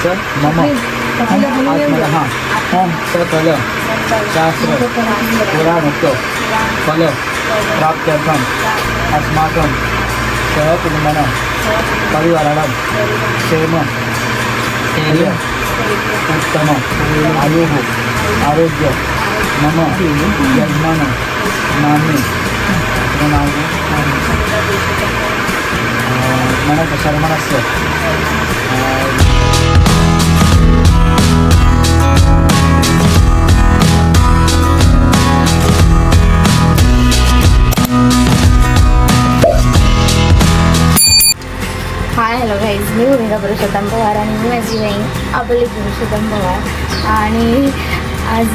मम आत्मनः ओम सकल शास्त्र पुराणोक्तो फल प्राप्त्यर्थम् अस्माकं सहकुटुम्बनं परिवाराणां क्षेम स्थैर्य उत्तम आयुः आरोग्य मम यजमान नाम्नि मनः शर्मणस्य मी भूमिका पुरुषोत्तम पवार आणि मी माझी बहीण अबली पुरुषोत्तम पवार. आणि आज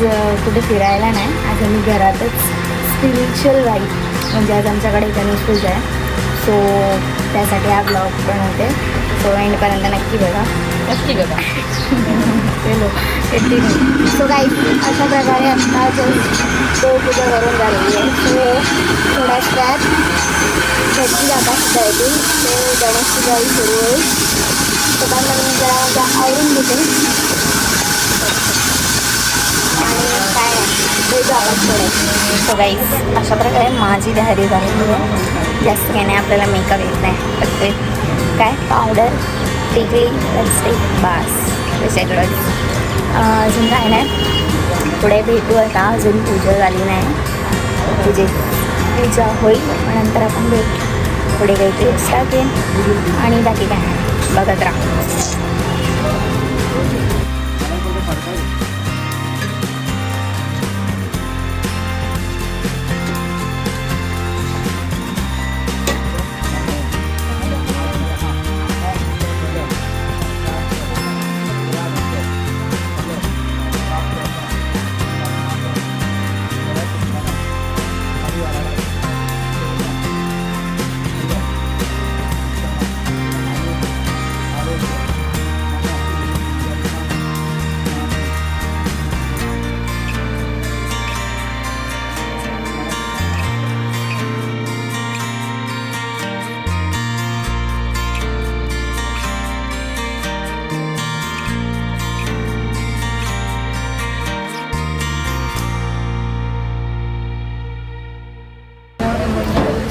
कुठे फिरायला नाही. आज आम्ही घरातच स्पिरिच्युअल वाईफ म्हणजे आज आमच्याकडे गणेश पूजा आहे. सो त्यासाठी हा ब्लॉग बनवते. सो एंडपर्यंत नक्की बघा. नक्की बघा. चलो सो गाईज अशा प्रकारे आत्ता देवपूजा करून झालेली आहे सो थोड्या वेळात घरची जागा सुद्धा येतील ते. गणेश पूजाही सुरू होईल. सगळ्यांना मी जरा आवडून घेते. आणि काय ते जागाच सो अशा प्रकारे माझी तयारी झालेली आहे. जास्त काही नाही आपल्याला मेकअप येत नाही. फक्त काय? पावडर टिकली लिपस्टिक बास. त्याच्याकडं. अजून काय नाही. पुढे भेटू आता. अजून पूजा झाली नाही. पूजे पूजा होईल नंतर आपण भेटू. पुढे काहीतरी स्टार्ट येईल आणि बाकी काय नाही. बघत राहा.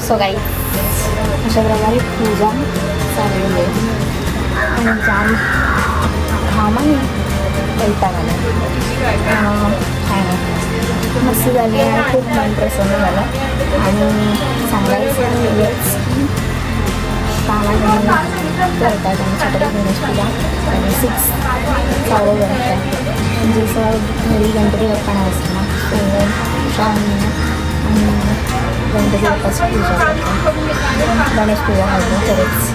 सो काही अशा प्रकारे पूजा चाललेली आहे. आणि जाम घामाने वैताग आला काय नाही खूप झाली आणि खूप मन प्रसन्न झालं. आणि सांगायचं म्हणजेच कामाने करतात आमच्याकडे गणेश पूजा. आणि सिक्स चालू करतात जसं घरी गणपती बाप्पा असतं ना गणपती बाप्पाची पूजा करतो गणेश पूजा करतो खरंच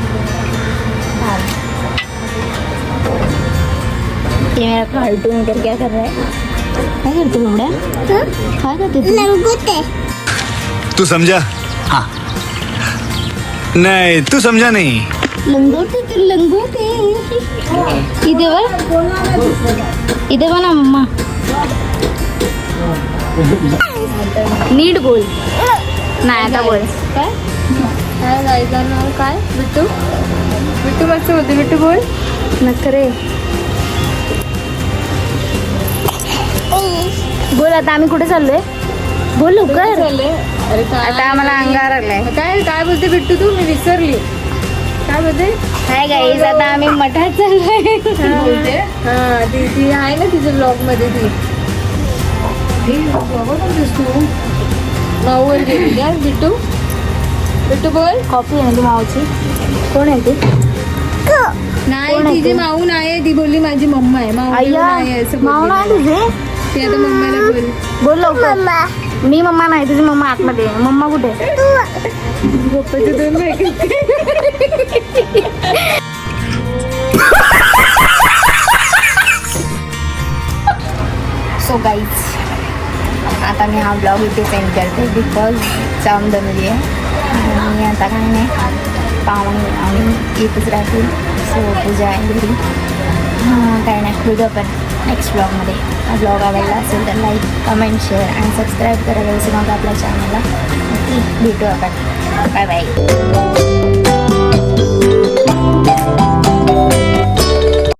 ये मेरा कार्टून कर क्या कर रहा है काय करतो एवढ्या काय करते तू तू समझा? हाँ। नहीं तू समझा नहीं। लंगोटे तर लंगोटे। इथे बघ इथे बघ ना मम्मा। नीट बोल. नाही आता बोल. काय? काय काय? बिट्टू बिट्टू मस्त होते बिट्टू बोल. नखरे बोल आता आम्ही कुठे चाललोय? बोल लवकर. अरे आता आम्हाला अंगार आलाय. काय काय बोलते बिट्टू तू? मी विसरली. काय बोलते? हाय गाईज आता आम्ही मठात चाललोय. बोलते? हा ती ती आहे ना तिच्या ब्लॉगमध्ये ती. का बिट्टू बिट्टू बोल कॉफी आहे ती मावची कोण आहे ती नाही तिची? माऊ नाही आहे ती बोलली माझी मम्मा आहे माऊ नाही आहे असं माव नाही तुझे ती आता मम्माला बोल बोल लवकर मी मम्मा नाही तुझी मम्मा आतमध्ये आहे. मम्मा कुठे आहे? पप्पाचे दोन बायका. सो गाईज आता मी हा ब्लॉग इथे सेंड करते बिकॉज जाम दमली आहे आणि आता काही नाही पाहुणे आणि येतच राहतील. सो पूजा आहे घरी. काय काही नाही खुद आपण नेक्स्ट ब्लॉगमध्ये हा ब्लॉग आवडला असेल तर लाईक कमेंट शेअर आणि सबस्क्राईब करायला विसरू नका आपल्या चॅनलला भेटू आपण. Bye bye